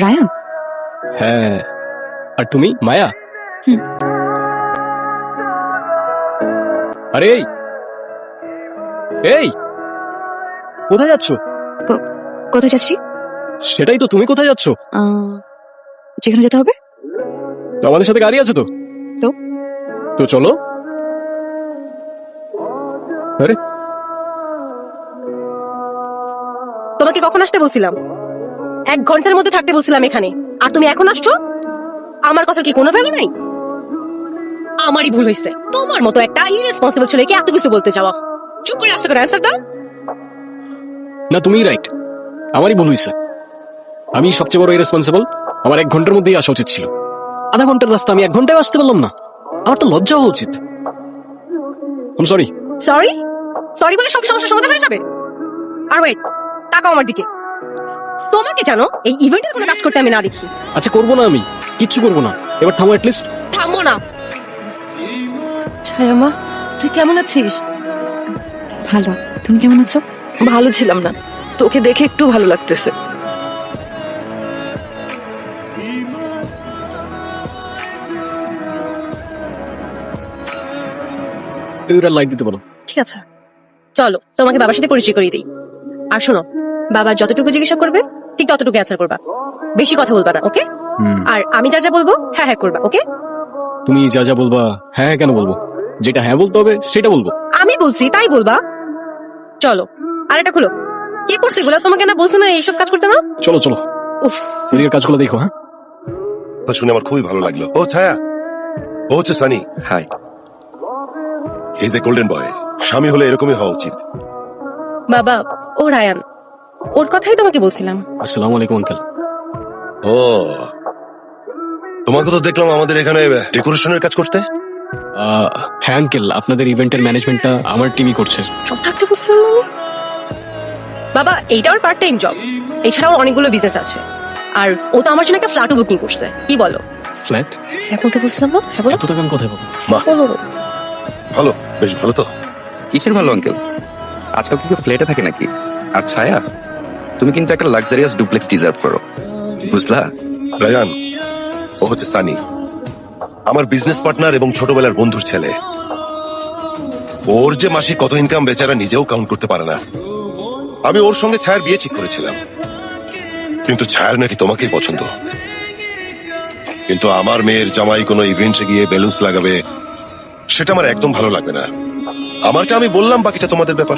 Ryan? হ্যাঁ। আর তুমি? মায়া? হুম। আরে এই! এই! কোথায় যাচ্ছ? কোথায় যাচ্ছি? সেটাই তো তুমি কোথায় যাচ্ছ? আহ, যেখানে যেতে হবে? তো আমাদের সাথে গাড়ি আছে তো? তো? তো চলো। আরে! তোমাকে কখন আসতে বলছিলাম? এক ঘণ্টার মধ্যে থাকতে বলছিলাম এখানে। আর তুমি এখন আসছো? আমার কথা কি কোনো ভ্যালু নাই? আমারই ভুল হয়েছে। তোমার মতো একটা ইরেসপন্সিবল ছেলেকে এত কিছু বলতে যাওয়া চুপ করে আসতে করে অ্যান্সার দাও। না তুমিই রাইট আমারই ভুল হয়েছে। আমি সবচেয়ে বড় রেসপন্সিবল আমার এক ঘণ্টার মধ্যেই আসা উচিত ছিল। আধা ঘণ্টার রাস্তা আমি এক ঘন্টায় আসতে পারলাম না। আমার তো লজ্জা হওয়া উচিত। সরি সরি সরি বলে সব সমস্যার সমাধান হয়ে যাবে? আর ওয়েট তাকাও আমার দিকে। তোমাকে জানো এই ইভেন্টের কোনো কাজ করতে আমি না দেখি। আচ্ছা করব না আমি। কিচ্ছু করব না। এবার থামো লিস্ট থামো না। ছায়া মা তুই কেমন আছিস? ভালো। তুমি কেমন আছো? ভালো ছিলাম না। তোকে দেখে একটু ভালো লাগতেছে। এবার লাইক দিতে পারো ঠিক আছে। চলো তোমাকে বাবার সাথে পরিচয় করিয়ে দিই। আর শোনো বাবা যতটুকু জিজ্ঞাসা করবে ঠিক ততটুকু অ্যান্সার করবা। বেশি কথা বলবা না ওকে আর আমি যা যা বলব হ্যাঁ হ্যাঁ করবা ওকে তুমি যা যা বলবা হ্যাঁ হ্যাঁ কেন বলব? যেটা হ্যাঁ বলতে হবে সেটা বলব। আমি বলছি তাই বলবা। চলো আর এটা খুলো। কি করছে এগুলো? তোমাকে না বলছে না এইসব কাজ করতে না? চলো চলো। উফ। এদিকের কাজগুলো দেখো হ্যাঁ? তা শুনে আমার খুবই ভালো লাগল। ও ছায়া। ও হচ্ছে Sunny. Hi. Is a golden boy স্বামী হলে এরকমই হওয়া উচিত। বাবা ও রায়ান। ওর কথাই তোমাকে বলছিলাম। আসসালামু আলাইকুম আঙ্কেল ও তোমাকে তো দেখলাম আমাদের এখানে ডেকোরেশনের কাজ করতে। হ্যাঁ আঙ্কেল আপনাদের ইভেন্টের ম্যানেজমেন্টটা আমার টিমই করছে। চুপ থাকতে বলছিলাম আমি? বাবা এইটা ওর পার্ট টাইম জব এছাড়াও ওর অনেকগুলো বিজনেস আছে। আর ও তো আমার জন্য একটা ফ্ল্যাটও বুকিং করছে। কি বলো? ফ্ল্যাট হ্যাঁ বলতে বলছিলাম না। হ্যাঁ বলো। এত টাকা আমি কোথায় পাবো? বলো ভালো বেশ ভালো তো। কিসের ভালো আঙ্কেল আজকাল কি ফ্লেটে থাকে নাকি? আর ছায়া? তুমি কিন্তু একটা লাক্সারিয়াস ডুপ্লেক্স ডিজার্ভ করো। বুঝলা? রায়ান, ও হচ্ছে সানি। আমার বিজনেস পার্টনার এবং ছোটবেলার বন্ধুর ছেলে। ওর যে মাসে কত ইনকাম বেচারা নিজেও কাউন্ট করতে পারে না। আমি ওর সঙ্গে ছায়ার বিয়ে ঠিক করেছিলাম। কিন্তু ছায়ার নাকি তোমাকেই পছন্দ। কিন্তু আমার মেয়ের জামাই কোনো ইভেন্টে গিয়ে বেলুন্স লাগাবে, সেটা আমার একদম ভালো লাগবে না। আমারটা আমি বললাম, বাকিটা তোমাদের ব্যাপার।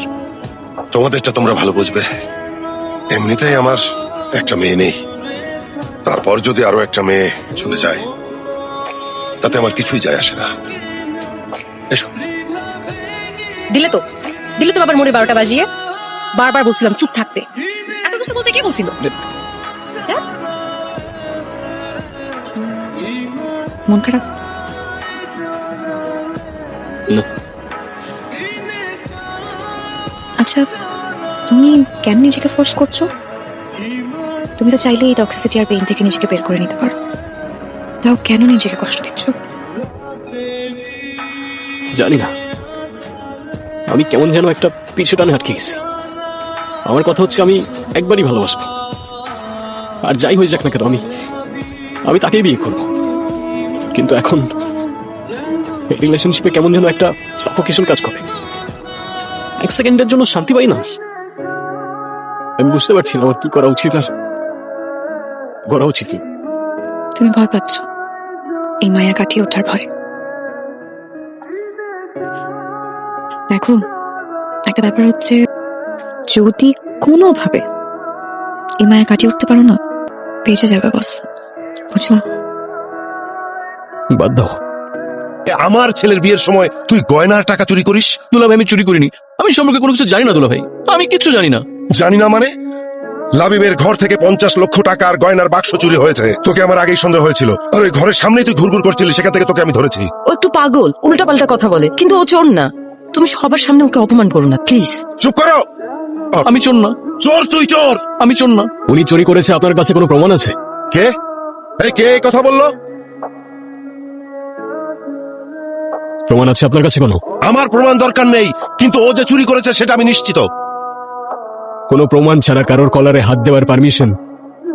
তোমাদেরটা তোমরা ভালো বুঝবে। এমনিতেই আমার একটা মেয়ে নেই। তারপর যদি আরও একটা মেয়ে চলে যায় তাতে আমার কিছুই যায় আসে না। এসো। দিলে তো দিলে তো বাবার মনে বারোটা বাজিয়ে বারবার বলছিলাম চুপ থাকতে। এত কিছু বলতে কে বলছিল? হ্যাঁ? মন খারাপ? আচ্ছা তুমি কেন নিজেকে ফোর্স করছ? তুমি তো চাইলে এই টক্সিসিটি আর পেইন থেকে নিজেকে বের করে নিতে পারো। তাও কেন নিজেকে কষ্ট দিচ্ছ? জানি না। আমি কেমন যেন একটা পিছু টানে আটকে গেছি। আমার কথা হচ্ছে আমি একবারই ভালোবাসবো। আর যাই হয়ে যাক না কেন, আমি আমি তাকেই বিয়ে করব। কিন্তু এখন রিলেশনশিপে কেমন যেন একটা সাফোকেশন কাজ করে। এক সেকেন্ডের জন্য শান্তি পাই না। আমি বুঝতে পারছি না আমার কি করা উচিত আর করা উচিত তুমি ভয় পাচ্ছ। এই মায়া কাটিয়ে ওঠার ভয়। দেখো একটা ব্যাপার হচ্ছে যদি কোনোভাবে এই মায়া কাটিয়ে উঠতে পারো না বেঁচে যাবে বস বুঝলা? বাদ দাও। আমার ছেলের বিয়ের সময় তুই গয়নার টাকা চুরি করিস? দুলাভাই আমি চুরি করিনি। আমি সম্পর্কে কোনো কিছু জানি না দুলাভাই। আমি কিছু জানি না। জানি না মানে? লাবিবের ঘর থেকে পঞ্চাশ লক্ষ টাকার গয়নার বাক্স চুরি হয়েছে। তোকে আমার আগেই সন্দেহ হয়েছিল। আর ওই ঘরের সামনেই তুই ঘুরঘুর করছিলি সেখান থেকে তোকে আমি ধরেছি। ও একটু পাগল উল্টা পাল্টা কথা বলে। কিন্তু ও চোর না। তুমি সবার সামনে ওকে অপমান করো না প্লিজ চুপ করো! আমি চোর না। চোর তুই চোর! আমি চোর না। উনি চুরি করেছে আপনার কাছে কোনো প্রমাণ আছে? কে? এই কে এই কথা বলল? প্রমাণ আছে আপনার কাছে কোনো? আমার প্রমাণ দরকার নেই কিন্তু ও যে চুরি করেছে সেটা আমি নিশ্চিত। কোনো প্রমাণ ছাড়া কারোর কলারে হাত দেওয়ার পারমিশন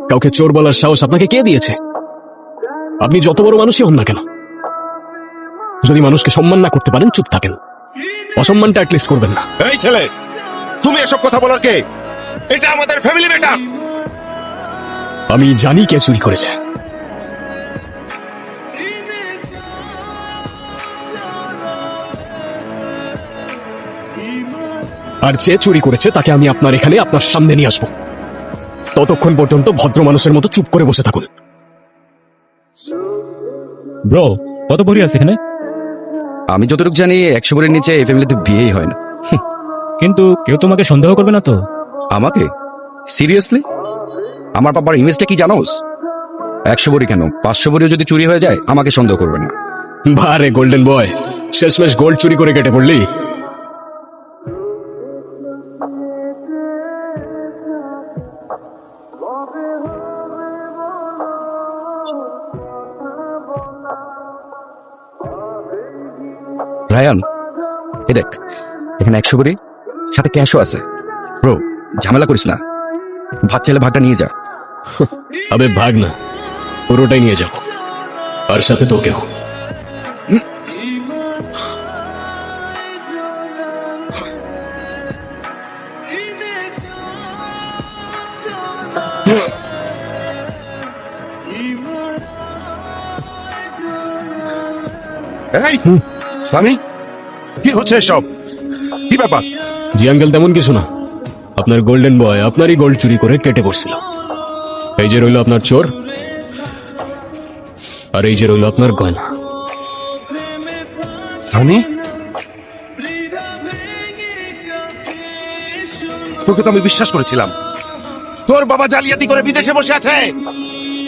কাউকে চোর বলার সাহস আপনাকে কে দিয়েছে? আপনি যত বড় মানুষই হন না কেন? যদি মানুষকে সম্মান না করতে পারেন চুপ থাকেন। অসম্মানটা অ্যাটলিস্ট করবেন না। এই ছেলে তুমি এসব কথা বলার কে? এটা আমাদের ফ্যামিলি ম্যাটার আমি জানি কে চুরি করেছে। আর যে চুরি করেছে তাকে আমি আপনার এখানে আপনার সামনে নিয়ে আসব। ততক্ষণ পর্যন্ত ভদ্র মানুষের মতো চুপ করে বসে থাকুন। ব্রো কত ভরি আছে এখানে? আমি যতটুকু জানি একশো বড়ির নিচে এই ফ্যামিলিতে বিয়েই হয় না। কিন্তু কেউ তোমাকে সন্দেহ করবে না তো? আমাকে? সিরিয়াসলি আমার বাবার ইমেজটা কি জানোস? একশো বড়ি কেন? পাঁচশো বড়িও যদি চুরি হয়ে যায় আমাকে সন্দেহ করবে না। বারে গোল্ডেন বয় শেষমেশ গোল্ড চুরি করে কেটে পড়লি। এ দেখ এখানে একশো বড়ি সাথে ক্যাশও আছে। ব্রো ঝামেলা করিস না। ভাত চাইলে ভাতটা নিয়ে যা। আবে ভাগ না পুরোটাই নিয়ে যাব। আর সাথে তোকেও। এই সানি কি হচ্ছে এসব? কি ব্যাপার? জি আঙ্কেল তেমন কিছু না। আপনার গোল্ডেন বয় আপনারই গোল্ড চুরি করে কেটে পড়ছিল এই যে রইল আপনার চোর আর এই যে রইল আপনার গয়না। সানি? তোকে তো আমি বিশ্বাস করেছিলাম। তোর বাবা জালিয়াতি করে বিদেশে বসে আছে।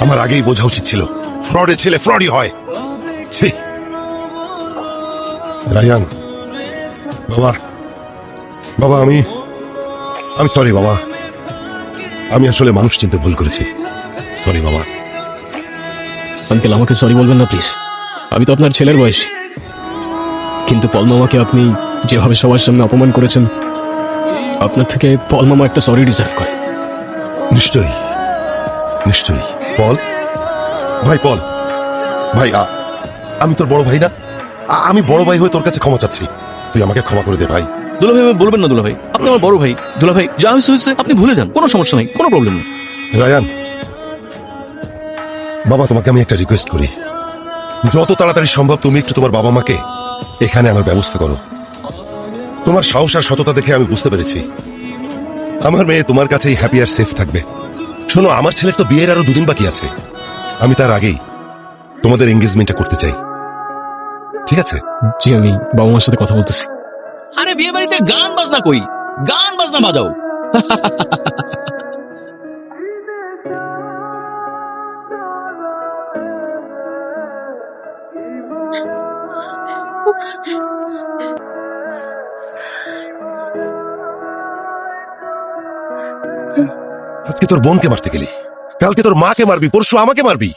আমার আগেই বোঝা উচিত ছিল ফ্রডে ছেলে ফ্রডই হয়। ছি। রায়ান বাবা। বাবা আমি আমি সরি বাবা। আমি আসলে মানুষ চিনতে ভুল করেছি। সরি বাবা। আঙ্কেল আমাকে সরি বলবেন না প্লিজ আমি তো আপনার ছেলের বয়স। কিন্তু পল মামাকে আপনি যেভাবে সবার সামনে অপমান করেছেন আপনার থেকে পল মামা একটা সরি ডিজার্ভ করে। নিশ্চয়ই। নিশ্চয়ই। পল? ভাই পল। ভাই আমি তোর বড় ভাই না? আমি বড় ভাই হয়ে তোর কাছে ক্ষমা চাচ্ছি। তুই আমাকে ক্ষমা করে দে ভাই। দুলাভাই আমায় বলবেন না দুলাভাই। আপনি আমার বড় ভাই। দুলা ভাই যা হয়েছে হয়েছে আপনি ভুলে যান। কোনো সমস্যা নাই কোনো প্রবলেম নেই। রায়ান বাবা তোমাকে আমি একটা রিকোয়েস্ট করি। যত তাড়াতাড়ি সম্ভব তুমি একটু তোমার বাবা মাকে এখানে আনার ব্যবস্থা করো। তোমার সাহস আর সততা দেখে আমি বুঝতে পেরেছি। আমার মেয়ে তোমার কাছেই হ্যাপি আর সেফ থাকবে। শোনো আমার ছেলের তো বিয়ের আরও দুদিন বাকি আছে। আমি তার আগেই তোমাদের এঙ্গেজমেন্টটা করতে চাই। ঠিক আছে? জি আমি বাবা মার সাথে কথা বলতেছি। আরে বিয়ে বাড়িতে গান বাজনা কই? গান বাজনা বাজাও। আজকে তোর বোনকে মারতে গেলি। কালকে তোর মাকে মারবি পরশু আমাকে মারবি।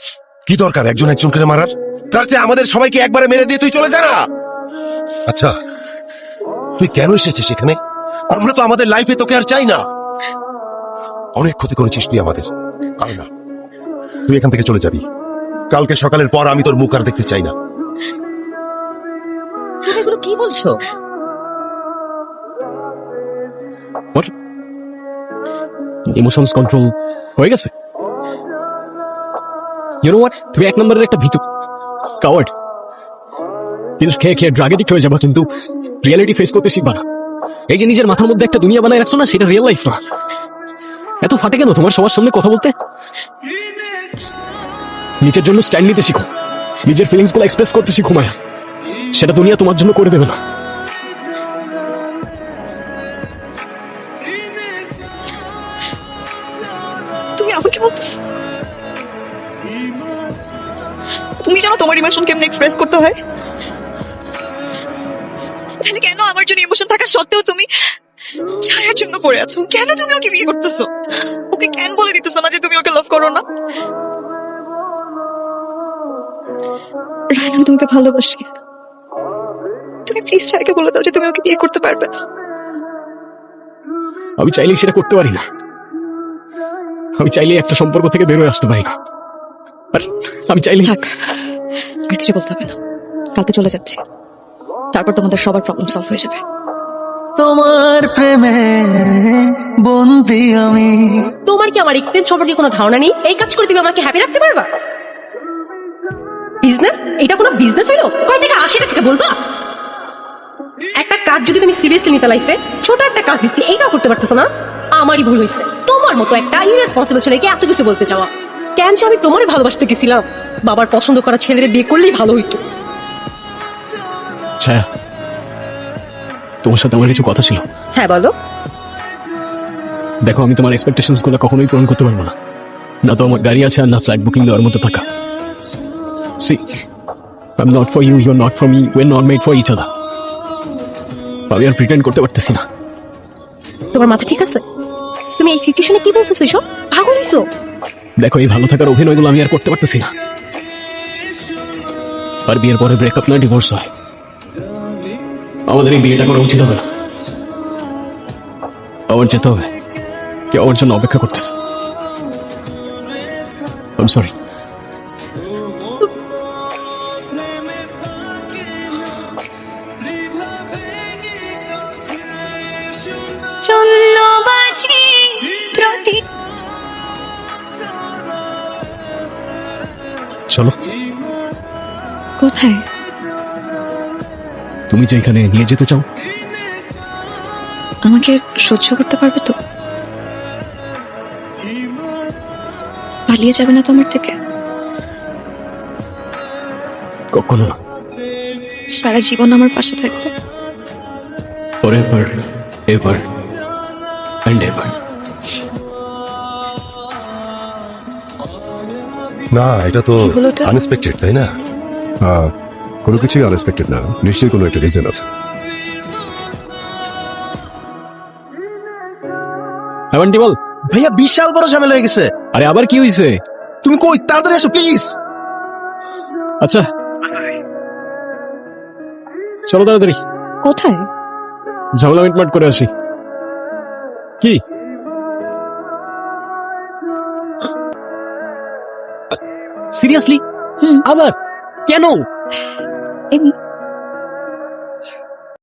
কি দরকার? একজন একজন করে মারার? তার চেয়ে আমাদের সবাইকে একবারে মেরে দিয়ে তুই চলে যা না। আচ্ছা তুই কেন এসেছিস সেখানে আমরা তো আমাদের লাইফে তোকে আর চাই না। অনেক ক্ষতি করেছিস তুই আমাদের। আর না তুই এখান থেকে চলে যাবি। কালকে সকালের পর আমি তোর মুখ আর দেখতে চাই না। তুমি এগুলো কি বলছো? ইমোশনস কন্ট্রোল হয়ে গেছে? ইউ নো হোয়াট তুমি এক নম্বরের একটা ভিতু কাওয়ার্ড পিলস খেয়ে খেয়ে ড্রাগ এডিক্ট হয়ে যাবা, কিন্তু রিয়েলিটি ফেস করতে শিখবা না। এই যে নিজের মাথার মধ্যে একটা দুনিয়া বানায় রাখছো না, সেটা রিয়েল লাইফ না। এত ফাটে কেন তোমার সবার সামনে কথা বলতে? নিজের জন্য স্ট্যান্ড নিতে শিখো। নিজের ফিলিংসগুলো এক্সপ্রেস করতে শিখো, মায়া। সেটা দুনিয়া তোমার জন্য করে দেবে না। তুমি আমাকে বলতেছ? তুমি জানো তোমার ইমোশন কেমনে এক্সপ্রেস করতে হয়? তাহলে কেন আমার জন্য ইমোশন থাকা সত্ত্বেও তুমি ছায়ার জন্য পড়ে আছো? কেন তুমি ওকে বিয়ে করতেছো? ওকে কেন বলে দিতেছো না যে তুমি ওকে লাভ করো না? রায়ন, তোমাকে ভালোবাসি। তুমি প্লিজ ছায়াকে বলে দাও যে তুমি ওকে বিয়ে করতে পারবে না। আমি চাইলেই সেটা করতে পারি না। আমি চাইলে একটা সম্পর্ক থেকে বেরোয় আসতে পারি না। আর আমি চাইলে থাক আর কিছু বলতে হবে না। কালকে চলে যাচ্ছি। তারপর তোমাদের সবার প্রবলেম সলভ হয়ে যাবে। তোমার প্রেমে বন্দি আমি। তোমার কি আমার এক্সপেন্স সম্পর্কে কোনো ধারণা নেই? এই কাজ করে তুমি আমাকে হ্যাপি রাখতে পারবা? বিজনেস এটা কোনো বিজনেস হইল কয় টাকা আশি টাকা থেকে বলবা? একটা কাজ যদি তুমি সিরিয়াসলি নিতে লাইছে ছোট একটা কাজ দিচ্ছি এইটাও করতে পারতেছো না? আমারই ভুল হয়েছে। তোমার মতো একটা ইরেসপন্সিবল ছেলেকে এত কিছু বলতে চাওয়া। কেন যে আমি তোমারই ভালোবাসতে গেছিলাম? বাবার পছন্দ করা ছেলের বিয়ে করলেই ভালো হইতো। ছায়া তোমার সাথে আমার কিছু কথা ছিল। হ্যাঁ বলো। দেখো আমি তোমার এক্সপেকটেশনসগুলো কখনোই পূরণ করতে পারব না। না তো আমার গাড়ি আছে আর না ফ্লাইট বুকিং দেওয়ার মতো টাকা। See I am not for you you not for me when not made for each other আমি আর প্রিটেন্ড করতে পারতেছি না। তোমার মাথা ঠিক আছে? তুমি এই সিচুয়েশনে কি বলতেছো এসব? পাগল হইছো? দেখো, এই ভালো থাকার অভিনয়গুলো আমি আর করতে পারতেছি না। আর বিয়ের পরে ব্রেকআপ না ডিভোর্স হয়। আমাদের এই বিয়েটা করা উচিত হবে না। আমার যেতে হবে। কেউ আমার জন্য অপেক্ষা করতে আম সরি চলো। কোথায়? তুমি যেখানে নিয়ে যেতে চাও। আমাকে সহ্য করতে পারবে তো? পালিয়ে যাবে না তোমার থেকে? কখনো না। সারা জীবন আমার পাশে থাকবে। Forever, ever, and ever. না এটা তো কি হলো? আনএক্সপেক্টেড তাই না? হ্যাঁ কোনো কিছুই আনএক্সপেক্টেড না। নিশ্চয়ই কোনো একটা রিজন আছে। হ্যাঁ বল ভাইয়া বিশাল বড় ঝামেলা হয়ে গেছে। আরে আবার কি হয়েছে তুমি কই? তাড়াতাড়ি এসো প্লিজ আচ্ছা। চলো তাড়াতাড়ি। কোথায়? ঝামেলা মিটমাট করে আসি। কি? Seriously hmm. আবার কেন এমনি